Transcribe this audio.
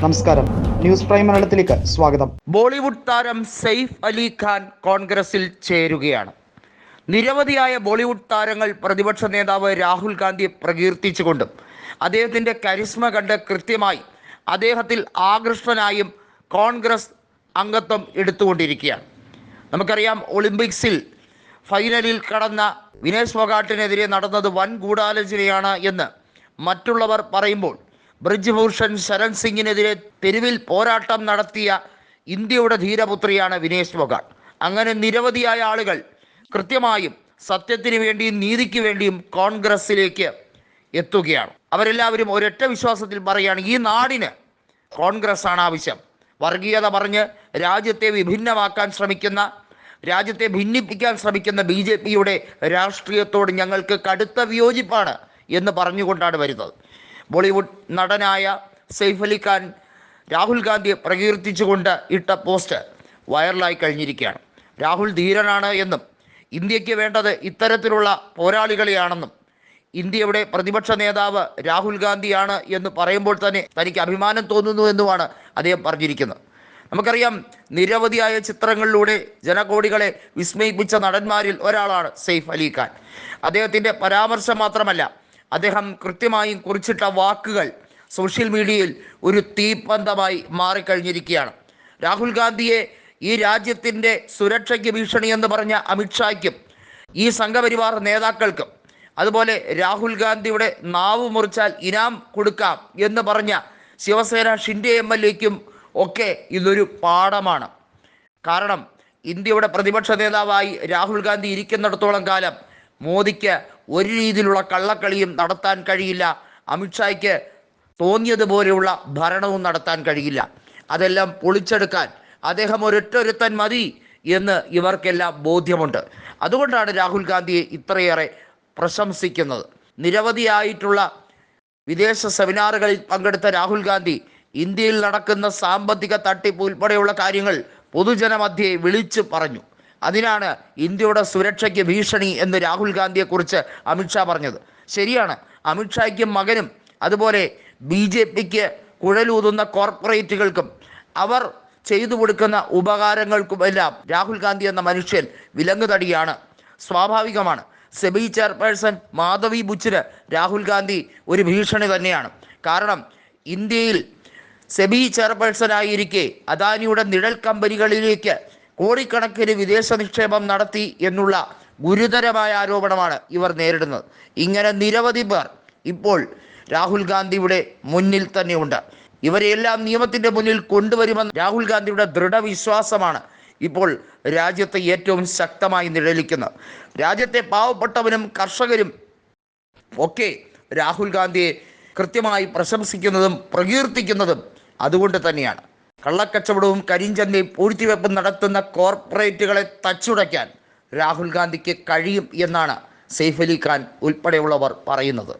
നമസ്കാരം. News prime മലയാളത്തിലേക്ക് സ്വാഗതം. ബോളിവുഡ് താരം സെയ്ഫ് അലി ഖാൻ കോൺഗ്രസിൽ ചേരുകയാണ്. നിരവധിയായ ബോളിവുഡ് താരങ്ങൾ പ്രതിപക്ഷ നേതാവ് രാഹുൽ ഗാന്ധിയെ പ്രകീർത്തിച്ചുകൊണ്ടും അദ്ദേഹത്തിന്റെ കരിസ്മ കണ്ട് കൃത്യമായി അദ്ദേഹത്തിൽ ആകൃഷ്ടനായും കോൺഗ്രസ് അംഗത്വം എടുത്തുകൊണ്ടിരിക്കുകയാണ്. നമുക്കറിയാം ഒളിമ്പിക്സിൽ ഫൈനലിൽ കടന്ന വിനേഷ് ഫോഗാട്ടിനെതിരെ നടന്നത് വൻ ഗൂഢാലോചനയാണ് എന്ന് മറ്റുള്ളവർ പറയുമ്പോൾ ബ്രിജ്ഭൂഷൺ ശരൺ സിംഗിനെതിരെ തെരുവിൽ പോരാട്ടം നടത്തിയ ഇന്ത്യയുടെ ധീരപുത്രിയാണ് വിനേഷ് ഫോഗാട്ട് അങ്ങനെ നിരവധിയായ ആളുകൾ കൃത്യമായും സത്യത്തിന് വേണ്ടിയും നീതിക്ക് വേണ്ടിയും കോൺഗ്രസ്സിലേക്ക് എത്തുകയാണ്. അവരെല്ലാവരും ഒരൊറ്റ വിശ്വാസത്തിൽ പറയുകയാണ് ഈ നാടിന് കോൺഗ്രസ് ആണ് ആവശ്യം. വർഗീയത പറഞ്ഞ് രാജ്യത്തെ വിഭിന്നമാക്കാൻ ശ്രമിക്കുന്ന രാജ്യത്തെ ഭിന്നിപ്പിക്കാൻ ശ്രമിക്കുന്ന ബി ജെ പിയുടെ രാഷ്ട്രീയത്തോട് ഞങ്ങൾക്ക് കടുത്ത വിയോജിപ്പാണ് എന്ന് പറഞ്ഞുകൊണ്ടാണ് വരുന്നത്. ബോളിവുഡ് നടനായ സെയ്ഫ് അലി ഖാൻ രാഹുൽ ഗാന്ധിയെ പ്രകീർത്തിച്ചുകൊണ്ട് ഇട്ട പോസ്റ്റ് വൈറലായി കഴിഞ്ഞിരിക്കുകയാണ്. രാഹുൽ ധീരനാണ് എന്നും ഇന്ത്യയ്ക്ക് വേണ്ടത് ഇത്തരത്തിലുള്ള പോരാളികളെയാണെന്നും ഇന്ത്യയുടെ പ്രതിപക്ഷ നേതാവ് രാഹുൽ ഗാന്ധിയാണ് എന്ന് പറയുമ്പോൾ തന്നെ തനിക്ക് അഭിമാനം തോന്നുന്നു എന്നുമാണ് അദ്ദേഹം പറഞ്ഞിരിക്കുന്നത്. നമുക്കറിയാം നിരവധിയായ ചിത്രങ്ങളിലൂടെ ജനകോടികളെ വിസ്മയിപ്പിച്ച നടന്മാരിൽ ഒരാളാണ് സെയ്ഫ് അലി ഖാൻ. അദ്ദേഹത്തിന്റെ പരാമർശം മാത്രമല്ല അദ്ദേഹം കൃത്യമായും കുറിച്ചിട്ട വാക്കുകൾ സോഷ്യൽ മീഡിയയിൽ ഒരു തീപ്പന്തമായി മാറിക്കഴിഞ്ഞിരിക്കുകയാണ്. രാഹുൽ ഗാന്ധിയെ ഈ രാജ്യത്തിന്റെ സുരക്ഷയ്ക്ക് ഭീഷണി എന്ന് പറഞ്ഞ അമിത്ഷായ്ക്കും ഈ സംഘപരിവാർ നേതാക്കൾക്കും അതുപോലെ രാഹുൽ ഗാന്ധിയുടെ നാവ് മുറിച്ചാൽ ഇനാം കൊടുക്കാം എന്ന് പറഞ്ഞ ശിവസേന ഷിൻഡെ എം എൽ എക്കും ഒക്കെ ഇതൊരു പാഠമാണ്. കാരണം ഇന്ത്യയുടെ പ്രതിപക്ഷ നേതാവായി രാഹുൽ ഗാന്ധി ഇരിക്കുന്നിടത്തോളം കാലം മോദിക്ക് ഒരു രീതിയിലുള്ള കള്ളക്കളിയും നടത്താൻ കഴിയില്ല. അമിത്ഷായ്ക്ക് തോന്നിയതുപോലെയുള്ള ഭരണവും നടത്താൻ കഴിയില്ല. അതെല്ലാം പൊളിച്ചെടുക്കാൻ അദ്ദേഹം ഒരൊറ്റൊരുത്തൻ മതി എന്ന് ഇവർക്കെല്ലാം ബോധ്യമുണ്ട്. അതുകൊണ്ടാണ് രാഹുൽ ഗാന്ധിയെ ഇത്രയേറെ പ്രശംസിക്കുന്നത്. നിരവധിയായിട്ടുള്ള വിദേശ സെമിനാറുകളിൽ പങ്കെടുത്ത രാഹുൽ ഗാന്ധി ഇന്ത്യയിൽ നടക്കുന്ന സാമ്പത്തിക തട്ടിപ്പ് ഉൾപ്പെടെയുള്ള കാര്യങ്ങൾ പൊതുജനമധ്യേ വിളിച്ചു പറഞ്ഞു. അതിനാണ് ഇന്ത്യയുടെ സുരക്ഷയ്ക്ക് ഭീഷണി എന്ന് രാഹുൽ ഗാന്ധിയെക്കുറിച്ച് അമിത്ഷാ പറഞ്ഞത്. ശരിയാണ്. അമിത്ഷായ്ക്കും മകനും അതുപോലെ ബി ജെ പിക്ക് കുഴലൂതുന്ന കോർപ്പറേറ്റുകൾക്കും അവർ ചെയ്തു കൊടുക്കുന്ന ഉപകാരങ്ങൾക്കുമെല്ലാം രാഹുൽ ഗാന്ധി എന്ന മനുഷ്യൻ വിലങ്ങുതടിയാണ്. സ്വാഭാവികമാണ്. സെബി ചെയർപേഴ്സൺ മാധവി ബുച്ചിന് രാഹുൽ ഗാന്ധി ഒരു ഭീഷണി തന്നെയാണ്. കാരണം ഇന്ത്യയിൽ സെബി ചെയർപേഴ്സൺ ആയിരിക്കെ അദാനിയുടെ നിഴൽ കമ്പനികളിലേക്ക് കോടിക്കണക്കിന് വിദേശ നിക്ഷേപം നടത്തി എന്നുള്ള ഗുരുതരമായ ആരോപണമാണ് ഇവർ നേരിടുന്നത്. ഇങ്ങനെ നിരവധി പേർ ഇപ്പോൾ രാഹുൽ ഗാന്ധിയുടെ മുന്നിൽ തന്നെയുണ്ട്. ഇവരെല്ലാം നിയമത്തിന്റെ മുന്നിൽ കൊണ്ടുവരുമെന്ന് രാഹുൽ ഗാന്ധിയുടെ ദൃഢവിശ്വാസമാണ് ഇപ്പോൾ രാജ്യത്തെ ഏറ്റവും ശക്തമായി നിഴലിക്കുന്നത്. രാജ്യത്തെ പാവപ്പെട്ടവനും കർഷകരും ഒക്കെ രാഹുൽ ഗാന്ധിയെ കൃത്യമായി പ്രശംസിക്കുന്നതും പ്രകീർത്തിക്കുന്നതും അതുകൊണ്ട് തന്നെയാണ്. കള്ളക്കച്ചവടവും കരിഞ്ചന്തയും പൂഴ്ത്തിവെപ്പും നടത്തുന്ന കോർപ്പറേറ്റുകളെ തച്ചുടയ്ക്കാൻ രാഹുൽ ഗാന്ധിക്ക് കഴിയും എന്നാണ് സെയ്ഫ് അലി ഖാൻ ഉൾപ്പെടെയുള്ളവർ പറയുന്നത്.